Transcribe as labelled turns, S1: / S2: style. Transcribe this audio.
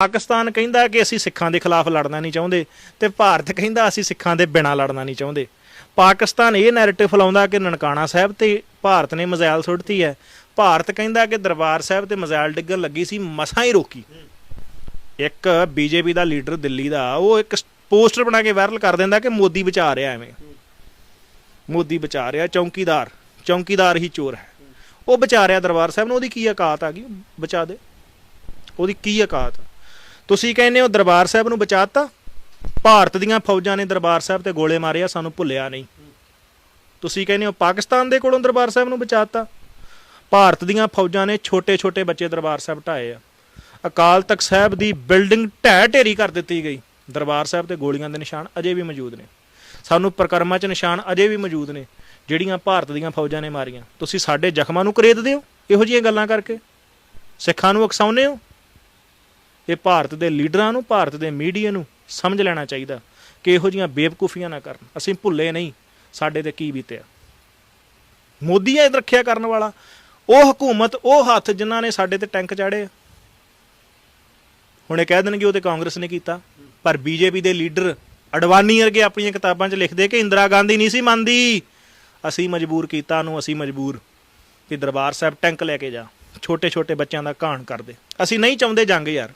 S1: ਪਾਕਿਸਤਾਨ ਕਹਿੰਦਾ ਕਿ ਅਸੀਂ ਸਿੱਖਾਂ ਦੇ ਖਿਲਾਫ ਲੜਨਾ ਨਹੀਂ ਚਾਹੁੰਦੇ ਤੇ ਭਾਰਤ ਕਹਿੰਦਾ ਅਸੀਂ ਸਿੱਖਾਂ ਦੇ ਬਿਨਾਂ ਲੜਨਾ ਨਹੀਂ ਚਾਹੁੰਦੇ। ਪਾਕਿਸਤਾਨ ਇਹ ਨੈਰੇਟਿਵ ਫਲਾਉਂਦਾ ਕਿ ਨਨਕਾਣਾ ਸਾਹਿਬ ਤੇ ਭਾਰਤ ਨੇ ਮਜ਼ਾਇਲ ਸੁੱਟਤੀ ਹੈ। ਭਾਰਤ ਕਹਿੰਦਾ ਕਿ ਦਰਬਾਰ ਸਾਹਿਬ ਤੇ ਮਜ਼ਾਇਲ ਡਿੱਗਣ ਲੱਗੀ ਸੀ, ਮਸਾਂ ਹੀ ਰੋਕੀ। ਇੱਕ ਬੀਜੇਪੀ ਦਾ ਲੀਡਰ ਦਿੱਲੀ ਦਾ, ਉਹ ਇੱਕ ਪੋਸਟਰ ਬਣਾ ਕੇ ਵਾਇਰਲ ਕਰ ਦਿੰਦਾ ਕਿ ਮੋਦੀ ਬਚਾ ਰਿਹਾ ਐਵੇਂ। ਮੋਦੀ ਬਚਾ ਰਿਹਾ, ਚੌਂਕੀਦਾਰ ਚੌਂਕੀਦਾਰ ਹੀ ਚੋਰ ਹੈ। ਉਹ ਬਚਾ ਰਿਹਾ ਦਰਬਾਰ ਸਾਹਿਬ ਨੂੰ, ਉਹਦੀ ਕੀ ਔਕਾਤ ਆ ਗਈ? ਬਚਾ ਦੇ। ਉਹਦੀ ਕੀ ਔਕਾਤ? ਤੁਸੀਂ ਕਹਿੰਦੇ ਹੋ ਦਰਬਾਰ ਸਾਹਿਬ ਨੂੰ ਬਚਾਤਾ? ਭਾਰਤ ਦੀਆਂ ਫੌਜਾਂ ਨੇ ਦਰਬਾਰ ਸਾਹਿਬ ਤੇ ਗੋਲੇ ਮਾਰੇ ਆ, ਸਾਨੂੰ ਭੁੱਲਿਆ ਨਹੀਂ। ਤੁਸੀਂ ਕਹਿੰਦੇ ਹੋ ਪਾਕਿਸਤਾਨ ਦੇ ਕੋਲੋਂ ਦਰਬਾਰ ਸਾਹਿਬ ਨੂੰ ਬਚਾਤਾ? ਭਾਰਤ ਦੀਆਂ ਫੌਜਾਂ ਨੇ ਛੋਟੇ-ਛੋਟੇ ਬੱਚੇ ਦਰਬਾਰ ਸਾਹਿਬ ਢਾਏ ਆ। ਅਕਾਲ ਤਖਤ ਸਾਹਿਬ ਦੀ ਬਿਲਡਿੰਗ ਢਹਿ ਢੇਰੀ ਕਰ ਦਿੱਤੀ ਗਈ। ਦਰਬਾਰ ਸਾਹਿਬ ਤੇ ਗੋਲੀਆਂ ਦੇ ਨਿਸ਼ਾਨ ਅਜੇ ਵੀ ਮੌਜੂਦ ਨੇ। ਸਾਨੂੰ ਪ੍ਰਕਰਮਾਂ 'ਚ ਨਿਸ਼ਾਨ ਅਜੇ ਵੀ ਮੌਜੂਦ ਨੇ, ਜਿਹੜੀਆਂ ਭਾਰਤ ਦੀਆਂ ਫੌਜਾਂ ਨੇ ਮਾਰੀਆਂ। ਤੁਸੀਂ ਸਾਡੇ ਜ਼ਖਮਾਂ ਨੂੰ ਕਰੇਦਦੇ ਹੋ? ਇਹੋ ਜਿਹੀਆਂ ਗੱਲਾਂ ਕਰਕੇ? ਸਿੱਖਾਂ ਨੂੰ ਉਕਸਾਉਂਦੇ ਹੋ? ਇਹ ਭਾਰਤ ਦੇ ਲੀਡਰਾਂ ਨੂੰ, ਭਾਰਤ ਦੇ ਮੀਡੀਆ ਨੂੰ ਸਮਝ ਲੈਣਾ ਚਾਹੀਦਾ ਕਿ ਇਹੋ ਜੀਆਂ ਬੇਵਕੂਫੀਆਂ ਨਾ ਕਰਨ। ਅਸੀਂ ਭੁੱਲੇ ਨਹੀਂ, ਸਾਡੇ ਤੇ ਕੀ ਬੀਤਿਆ। ਮੋਦੀ ਹੈ ਰੱਖਿਆ ਕਰਨ ਵਾਲਾ। ਉਹ ਹਕੂਮਤ, ਉਹ ਹੱਥ ਜਿਨ੍ਹਾਂ ਨੇ ਸਾਡੇ ਤੇ ਟੈਂਕ ਚਾੜੇ ਆ। ਹੁਣ ਇਹ ਕਹਿ ਦੇਣਗੇ ਉਹ ਤੇ ਕਾਂਗਰਸ ਨੇ ਕੀਤਾ। ਪਰ ਬੀਜੇਪੀ ਦੇ ਲੀਡਰ ਅਡਵਾਨੀ ਵਰਗੇ ਆਪਣੀਆਂ ਕਿਤਾਬਾਂ 'ਚ ਲਿਖਦੇ ਕਿ ਇੰਦਰਾ ਗਾਂਧੀ ਨਹੀਂ ਸੀ ਮੰਨਦੀ। ਅਸੀਂ ਮਜਬੂਰ ਕੀਤਾ ਨੂੰ ਅਸੀਂ ਮਜਬੂਰ ਕਿ ਦਰਬਾਰ ਸਾਹਿਬ ਟੈਂਕ ਲੈ ਕੇ ਜਾ। ਛੋਟੇ ਛੋਟੇ ਬੱਚਿਆਂ ਦਾ ਘਾਣ ਕਰਦੇ ਅਸੀਂ ਨਹੀਂ ਚਾਹੁੰਦੇ ਜੰਗ ਯਾਰ।